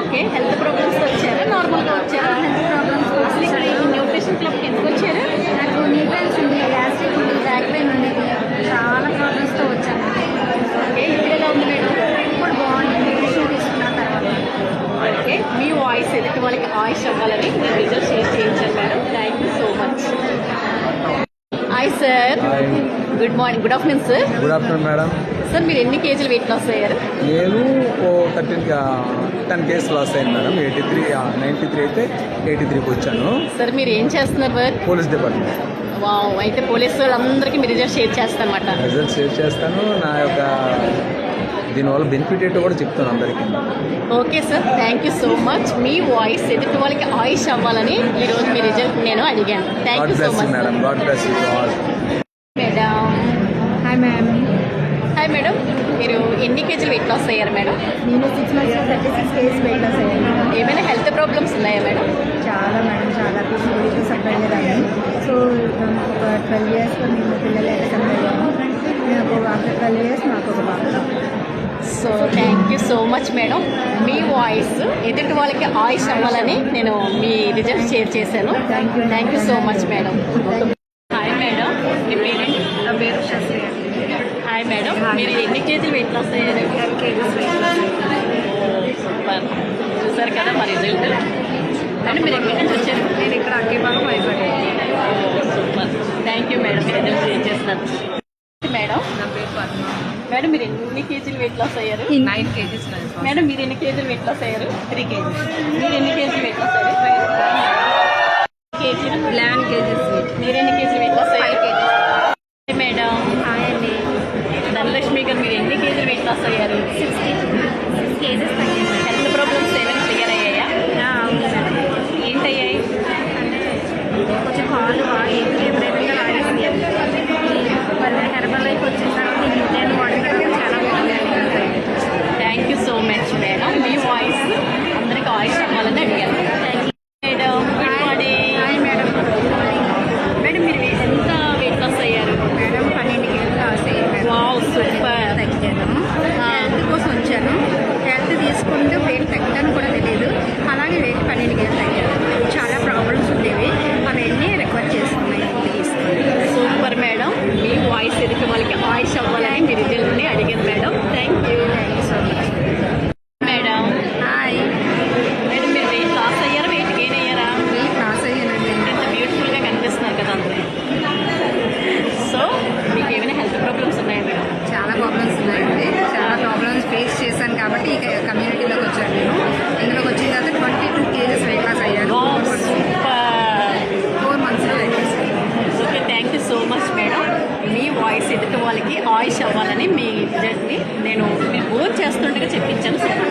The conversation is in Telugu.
ఓకే హెల్త్ ప్రాబ్లమ్స్ వచ్చారా? నార్మల్గా వచ్చారు? హెల్త్ ప్రాబ్లమ్స్ అసలు ఇక్కడ ఈ న్యూట్రిషన్ క్లబ్కి ఎందుకు వచ్చారు? నాకు నీ ఉంది గ్యాస్ట్రిక్ ఉంది బ్యాక్ పెయిన్ చాలా ప్రాబ్లమ్స్తో వచ్చాను. ఓకే ఎలా ఉంది మేడం? ఇప్పుడు బాగుంది. న్యూట్రిషన్ తీసుకున్న తర్వాత. ఓకే మీ వాయిస్ ఎదుటి వాళ్ళకి వాయిస్ అవ్వాలని నేను రిజల్ట్ షేర్ చేయించాను madam. Thank you so much hi sir good morning good afternoon sir good afternoon madam sir మీరు ఎన్ని కేజీలు వెయిట్ లాస్ అయ్యారు? నేను థర్టీన్ టెన్ కేస్ లాస్ అయింది madam eighty three ninety three అయితే ఎయిటీ త్రీకి వచ్చాను. సార్ మీరు ఏం చేస్తున్నారు సార్ పోలీస్ డిపార్ట్మెంట్ వావ్ అయితే పోలీసు వాళ్ళందరికీ మీ రిజల్ట్ షేర్ చేస్తానమాట రిజల్ట్ షేర్ చేస్తాను. నా యొక్క దీనివల్ల బెనిఫిట్ ఏంటో కూడా చెప్తాను అందరికీ. Okay sir thank you so much me voice ఎదుటి వాళ్ళకి ఆయుష్ అవ్వాలని ఈరోజు మీ రిజల్ట్ నేను అడిగాను. Thank you so much madam God bless you all madam hi ma'am hi madam మీరు ఎన్ని కేజీలు వెయిట్ లాస్ అయ్యారు మేడం? నేను సిక్స్ మంత్స్లో thirty six kgs weight loss అయ్యాను. ఏమైనా హెల్త్ ప్రాబ్లమ్స్ ఉన్నాయా మేడం? చాలా మేడం చాలా సఫర్ అయ్యేదాన్ని సో ఒక ట్వెల్వ్ ఇయర్స్లో మేము పిల్లలు ఎక్కడ నాకు ఆఫ్టర్ ట్వెల్వ్ ఇయర్స్ నాకు ఒక బాబు. So thank you so much madam. Me voice ఎదుటి వాళ్ళకి ఆయుష్ అవ్వాలని నేను మీ రిజల్ట్ షేర్ చేశాను. Thank you so much madam hi madam me parent నా పేరు శశి హాయ్ మేడం మీరు ఎన్ని కేజీలు వెయిట్ లాస్ అయ్యారు? సూపర్. చూసారు కదా మా రిజల్ట్ మేడం మీరు ఎక్కడి నుంచి వచ్చారు? నేను ఇక్కడ అక్కిబాబు భయపడ్డాను సూపర్. థ్యాంక్ యూ మేడం మీరు రిజల్ట్ షేర్ చేస్తున్నారు మేడం నా పేరు పద్మ. మేడం మీరు ఎన్ని కేజీలు వెయిట్ లాస్ అయ్యారు? నైన్ కేజీస్ మేడం మీరు ఎన్ని కేజీలు వెయిట్ లాస్ అయ్యారు? Three kgs. మీరు ఎన్ని కేజీలు వెయిట్ లాస్ అయ్యారు? ధనలక్ష్మి గారు మీరు ఎన్ని కేజీలు వెయిట్ లాస్ అయ్యారు? సిక్స్టీ సిక్స్ కేజెస్ తగ్గింది హెల్త్ ప్రాబ్లమ్స్ ఏమైనా క్లియర్ అయ్యాయా అవును మేడం ఏంటయ్యాయి అంటే కొంచెం కాలు బాగా ఎక్కువ విపరీతంగా లాగేసింది మరి హెర్బల్ లైఫ్ వచ్చిన తర్వాత ఈ నేను వాడడం చాలా బాగుంది thank you so much madam me voice అందరికి వాయిస్ అవ్వాలని అడిగాను madam good morning hi madam madam మీరు ఎంత వెయిట్ లాస్ అయ్యారు మేడం పన్నెండు కేజీలు లాస్ అయ్యాను వావ్ సూపర్ తగ్గాను హెల్త్ కోసం వచ్చాను హెల్త్ తీసుకుంటూ వెయిట్ తగ్గడానికి కూడా తెలియదు అలాగే వెయిట్ పన్నెండు కేజీలు తగ్గాను చాలా ప్రాబ్లమ్స్ ఉండేవి అవన్నీ రికవర్ చేసుకున్నాయి తీసుకుని సూపర్ మేడం మీ వాయిస్ ఎదుటి వాళ్ళకి వాయిస్ అవ్వాలని మీ రిజల్ట్ని అడిగాను madam thank you thank you so much madam hi madam మీరు వెయిట్ లాస్ అయ్యారా వెయిట్ గెయిన్ అయ్యారా వెయిట్ లాస్ అయ్యానండి ఎంత బ్యూటిఫుల్గా కనిపిస్తున్నారు కదా అందరూ సో మీకు ఏమైనా హెల్త్ ప్రాబ్లమ్స్ ఉన్నాయా మేడం చాలా ప్రాబ్లమ్స్ ఉన్నాయండి చాలా ప్రాబ్లమ్స్ ఫేస్ చేశాను కాబట్టి ఇక కమ్యూనిటీలోకి వచ్చాను నేను ఇందులోకి వచ్చిన తర్వాత twenty two kgs weight loss అయ్యాను సూపర్ ఫోర్ మంత్స్లో వెయిట్ లాస్ అయ్యాను okay thank you so much madam మీ ఎదుటి వాళ్ళకి ఆయుష్ అవ్వాలని మీ రిజల్ట్ని నేను మీరు ఫోన్ చేస్తుండగా చెప్పించాను. సార్